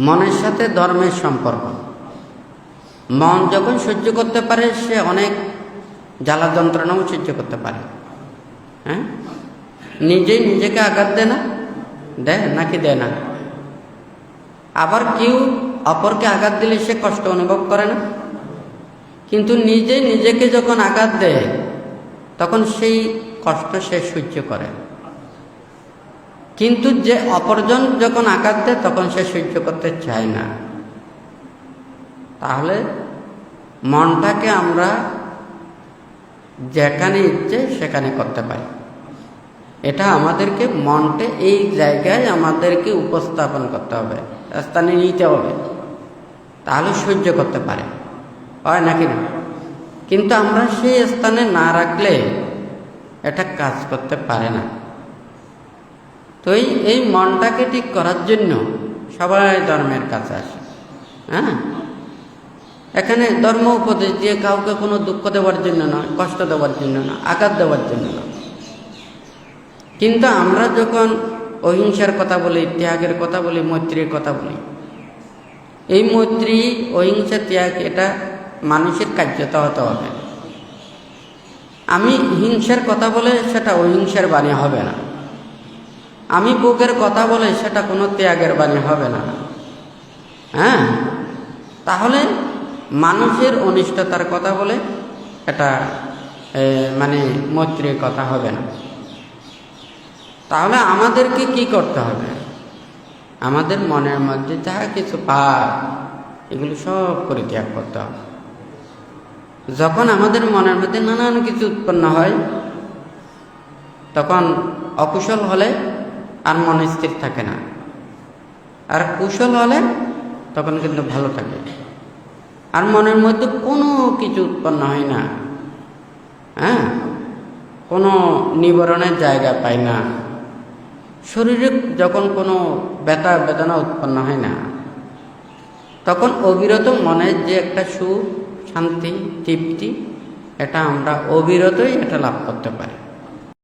মনের সাথে ধর্মের সম্পর্ক। মন যখন সহ্য করতে পারে, সে অনেক জ্বালা যন্ত্রণাও সহ্য করতে পারে। হ্যাঁ? নিজেই নিজেকে আঘাত দেয় না? দেয় নাকি দেয় না? আবার কেউ অপরকে আঘাত দিলে সে কষ্ট অনুভব করে না? কিন্তু নিজে নিজেকে যখন আঘাত দেয়, তখন সেই কষ্ট সে সহ্য করে। কিন্তু যে অপরজন যখন আঘাত দেয়, তখন সে সহ্য করতে চায় না। তাহলে মনটাকে আমরা যেখানে ইচ্ছে সেখানে করতে পারি। এটা আমাদেরকে মনটে এই জায়গায় আমাদেরকে উপস্থাপন করতে হবে, স্থানে নিতে হবে। তাহলে সহ্য করতে পারে। হয় নাকি না? কিন্তু আমরা সেই স্থানে না রাখলে এটা কাজ করতে পারে না। তো এই এই মনটাকে ঠিক করার জন্য সবাই ধর্মের কাছে আসে। হ্যাঁ? এখানে ধর্ম উপদেশ দিয়ে কাউকে কোনো দুঃখ দেওয়ার জন্য নয়, কষ্ট দেওয়ার জন্য না আঘাত দেওয়ার জন্য না কিন্তু আমরা যখন অহিংসার কথা বলি, ত্যাগের কথা বলি, মৈত্রীর কথা বলি, এই মৈত্রী, অহিংসা, ত্যাগ, এটা মানুষের কার্যতা হতে হবে। আমি হিংসার কথা বলে সেটা অহিংসার বাণী হবে না। আমি বুকের কথা বলে সেটা কোনো ত্যাগের বাণী হবে না। হ্যাঁ? তাহলে মানুষের অনিষ্টতার কথা বলে এটা মানে মৈত্রীর কথা হবে না। তাহলে আমাদেরকে কি করতে হবে? আমাদের মনের মধ্যে যা কিছু পাপ, এগুলো সব পরিত্যাগ করতে হবে। যখন আমাদের মনের মধ্যে নানান কিছু উৎপন্ন হয়, তখন অকুশল হলে আর মন স্থির থাকে না। আর কুশল হলে তখন কিন্তু ভালো থাকে। আর মনের মধ্যে কোনো কিছু উৎপন্ন হয় না। হ্যাঁ? কোনো নিবারণের জায়গা পায় না। শরীরে যখন কোনো ব্যথা, বেদনা উৎপন্ন হয় না, তখন অবিরত মনের যে একটা সুখ, শান্তি, তৃপ্তি, এটা আমরা অবিরতই এটা লাভ করতে পারি।